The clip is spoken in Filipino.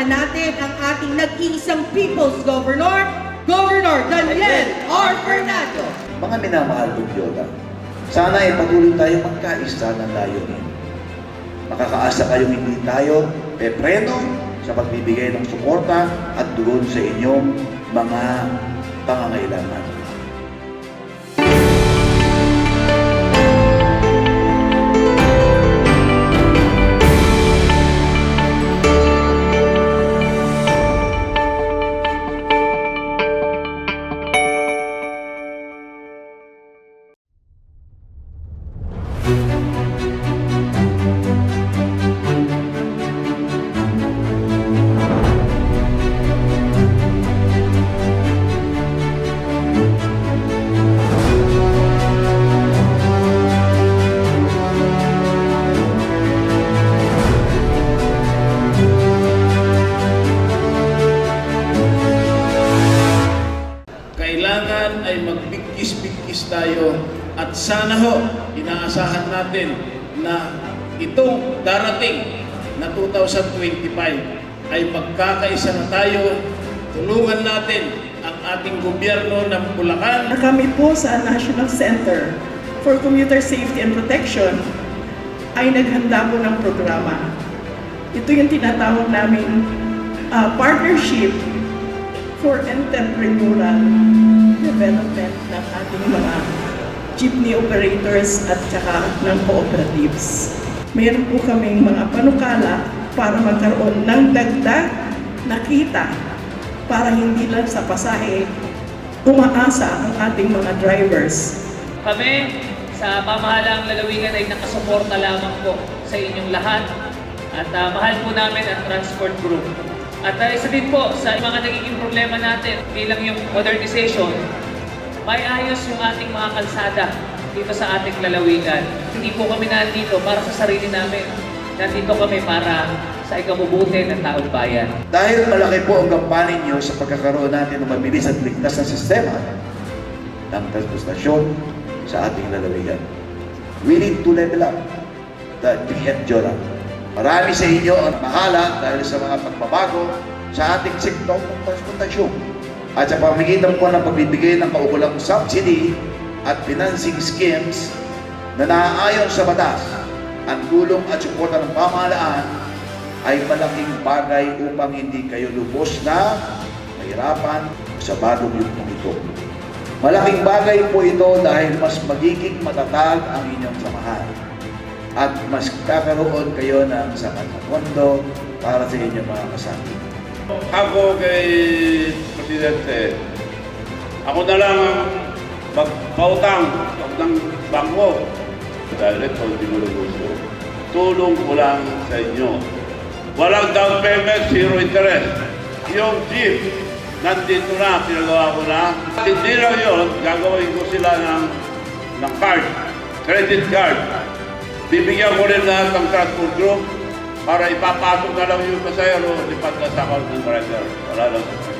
palakpakan natin ang ating nag-iisang People's Governor, Governor Daniel R. Fernando. Mga minamahal kong Yoda, sana ay patuloy tayong magkaisa ng layunin. Makakaasa kayong hindi tayo pepreno sa pagbibigay ng suporta at tugon sa inyong mga pangangailangan. Kailangan ay magbigkis-bigkis tayo. At sana ho, inaasahan natin na itong darating na 2025 ay magkakaisa na tayo, tulungan natin ang ating gobyerno ng Bulacan. Kami po sa National Center for Commuter Safety and Protection ay naghanda po ng programa. Ito yung tinatawag namin ah, partnership for entrepreneurial development ng ating mga jeepney operators at saka ng cooperatives. Mayroon po kaming mga panukala para magkaroon ng dagdag na kita para hindi lang sa pasahe umaasa ang ating mga drivers. Kami sa pamahalang lalawigan ay nakasuporta lamang po sa inyong lahat at ah, mahal po namin ang transport group. At uh, isa din po sa mga nagiging problema natin bilang yung modernization, may ayos yung ating mga kalsada dito sa ating lalawigan. Hindi po kami nandito para sa sarili namin. Nandito kami para sa ikabubuti ng taong bayan. Dahil malaki po ang gampanin nyo sa pagkakaroon natin ng mabilis at ligtas na sistema ng transportasyon sa ating lalawigan. We need to level up the PF Jora. Marami sa inyo ang mahala dahil sa mga pagbabago sa ating sektor ng transportasyon at sa pamamagitan po ng pagbibigay ng kaukulang subsidy at financing schemes na naaayon sa batas ang tulong at suporta ng pamahalaan ay malaking bagay upang hindi kayo lubos na mahirapan sa bagong yugtong ito. Malaking bagay po ito dahil mas magiging matatag ang inyong samahan at mas kakaroon kayo ng sapat na pondo para sa inyong mga kasabi. Ako kay Presidente, ako na lang ang magpautang ng bangko. Dahil ito, hindi mo gusto. Tulong ko lang sa inyo. Walang down payment, zero interest. Yung jeep, nandito na, pinagawa ko na. Hindi lang yun, gagawin ko sila ng, ng card, credit card. Bibigyan ko rin lahat ng transport group para ipapasok na lang yung pasayro, lipat na sa account ng driver. Wala lang.